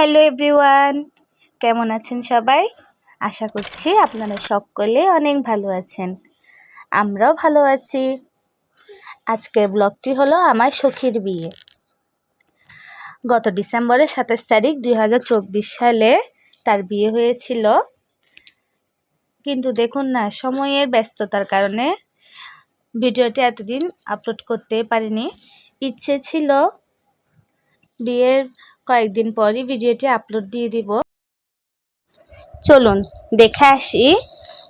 Hello everyone, কেমন আছেন সবাই? আশা করছি আপনারা সকলে অনেক ভালো আছেন। আমরাও ভালো আছি। আজকের ব্লগটি হলো আমার সখীর বিয়ে। গত ডিসেম্বরের সাতাশ তারিখ দুই হাজার চব্বিশ সালে তার বিয়ে হয়েছিল। কিন্তু দেখুন না, সময়ের ব্যস্ততার কারণে ভিডিওটি এতদিন আপলোড করতে পারিনি। ইচ্ছে ছিল বিয়ের কয়েকদিন পরই ভিডিওটি আপলোড দিয়ে দিব। চলুন, দেখে আসি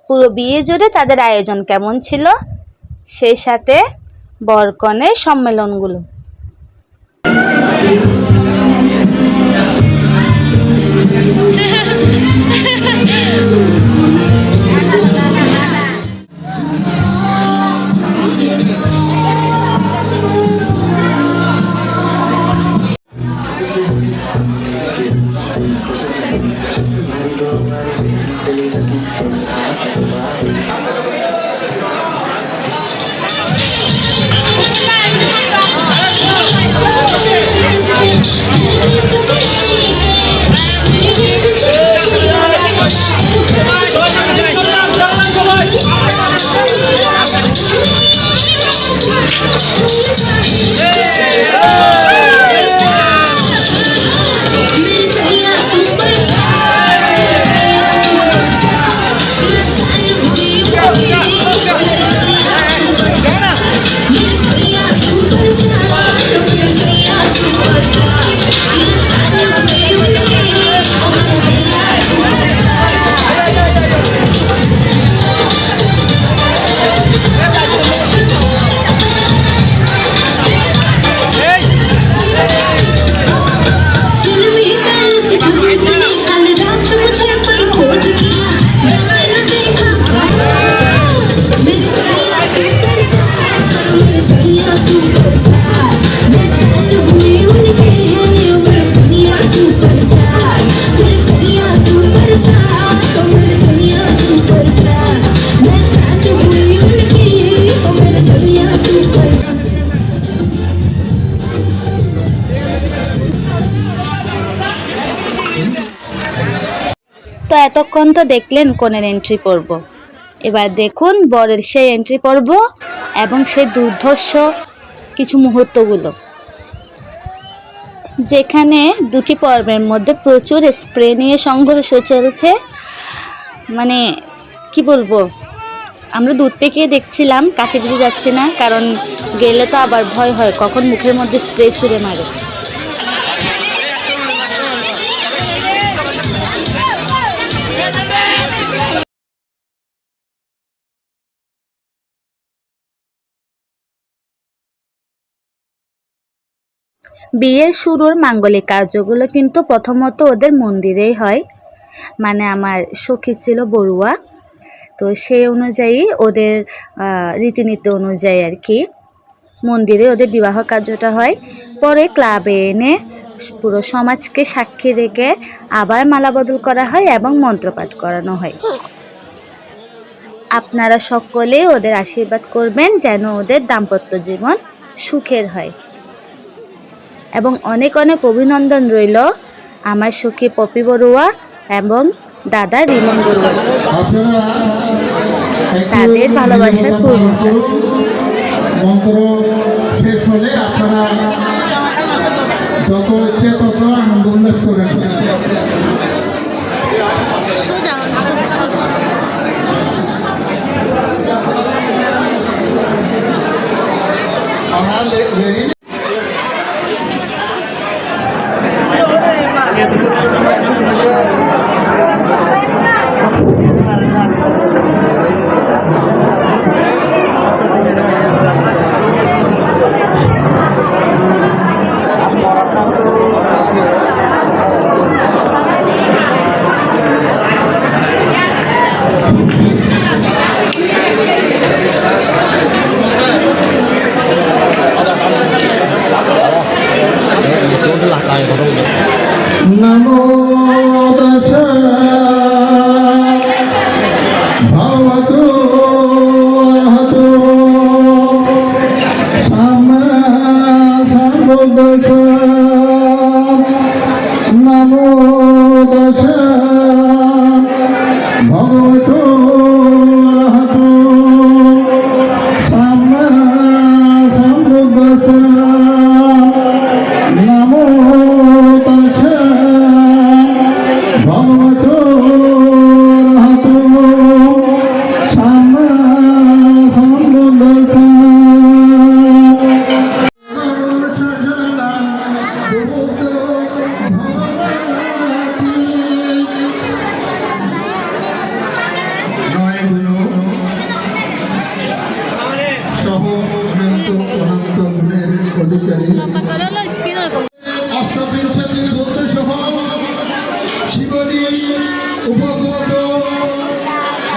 পুরো বিয়ে জুড়ে তাদের আয়োজন কেমন ছিল। সেই সাথে বরকনের সম্মেলনগুলো। Thank you. তো এতক্ষণ তো দেখলেন কোনের এন্ট্রি পর্ব। এবার দেখুন বরের সেই এন্ট্রি পর্ব এবং সেই দুর্ধর্ষ কিছু মুহূর্তগুলো। যেখানে দুটি পর্বের মধ্যে প্রচুর স্প্রে নিয়ে সংঘর্ষ চলছে। মানে কি বলব? আমরা দূর থেকে দেখছিলাম, কাছে পিছে যাচ্ছি না, কারণ গেলে তো আবার ভয় হয়, কখন মুখের মধ্যে স্প্রে ছুঁড়ে মারে। বিয়ের শুরুর মাঙ্গলিক কার্যগুলো কিন্তু প্রথমত ওদের মন্দিরেই হয়। মানে আমার সখী ছিল বড়ুয়া। তো সেই অনুযায়ী ওদের রীতিনীতি অনুযায়ী আর কি মন্দিরে ওদের বিবাহ কার্যটা হয়। পরে ক্লাবে এনে পুরো সমাজকে সাক্ষী রেখে আবার মালা বদল করা হয় এবং মন্ত্রপাঠ করানো হয়। আপনারা সকলে ওদের আশীর্বাদ করবেন যেন ওদের দাম্পত্য জীবন সুখের হয়। এবং অনেক অনেক অভিনন্দন রইল আমার সখী পপি বড়ুয়া এবং দাদা রিমন বড়ুয়া। তাদের ভালোবাসার অনন্ত অনন্ত গুণের অধিকারী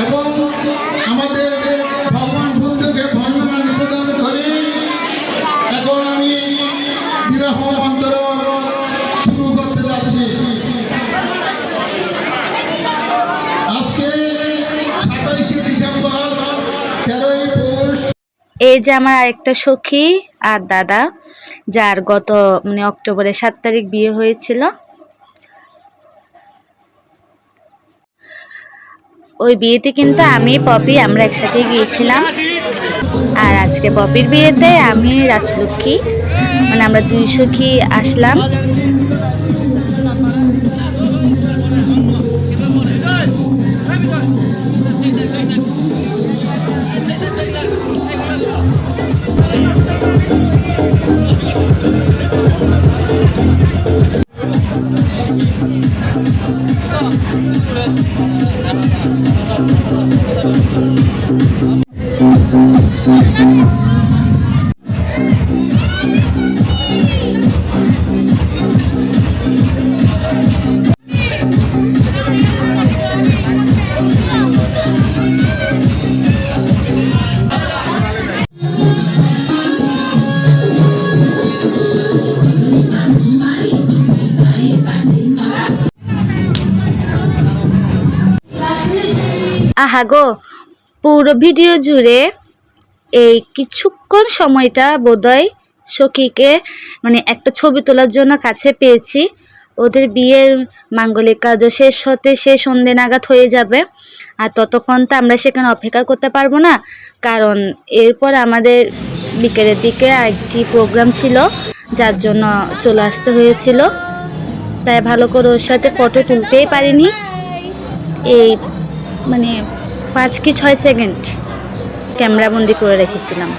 এবং আমাদের ভগবান বুদ্ধকে নিবেদন করে এখন আমি বিবাহ মন্ত্র এই যে আমার আরেকটা সখী আর দাদা, যার গত মানে অক্টোবরের সাত তারিখ বিয়ে হয়েছিল। ওই বিয়েতে কিন্তু আমি, পপি, আমরা একসাথে গিয়েছিলাম। আর আজকে পপির বিয়েতে আমি, রাজলক্ষ্মী মানে আমরা দুই সখী আসলাম। আহা গো পুরো ভিডিও জুড়ে এই কিছুক্ষণ সময়টা বোধহয় সখীকে মানে একটা ছবি তোলার জন্য কাছে পেয়েছি। ওদের বিয়ের মাঙ্গলিক কাজও শেষ হতে, সে সন্ধে নাগাদ হয়ে যাবে। আর ততক্ষণ তো আমরা সেখানে অপেক্ষা করতে পারব না। কারণ এরপর আমাদের বিকেলের দিকে একটি প্রোগ্রাম ছিল, যার জন্য চলে আসতে হয়েছিল। তাই ভালো করে ওর সাথে ফটো তুলতেই পারিনি। এই মানে পাঁচ কি ছয় সেকেন্ড ক্যামেরাবন্দি করে রেখেছিলাম।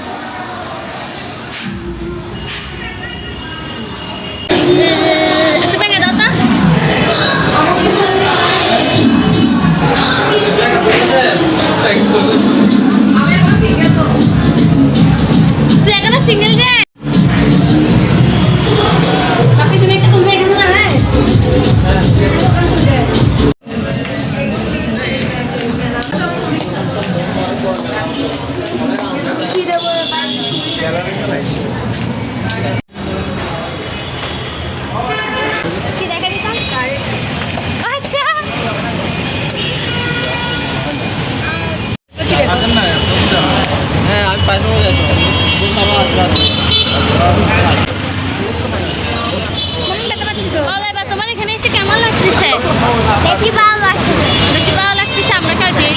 বেশি ভালো লাগছে বেশি ভালো লাগতেছে আমরা কার বিয়ে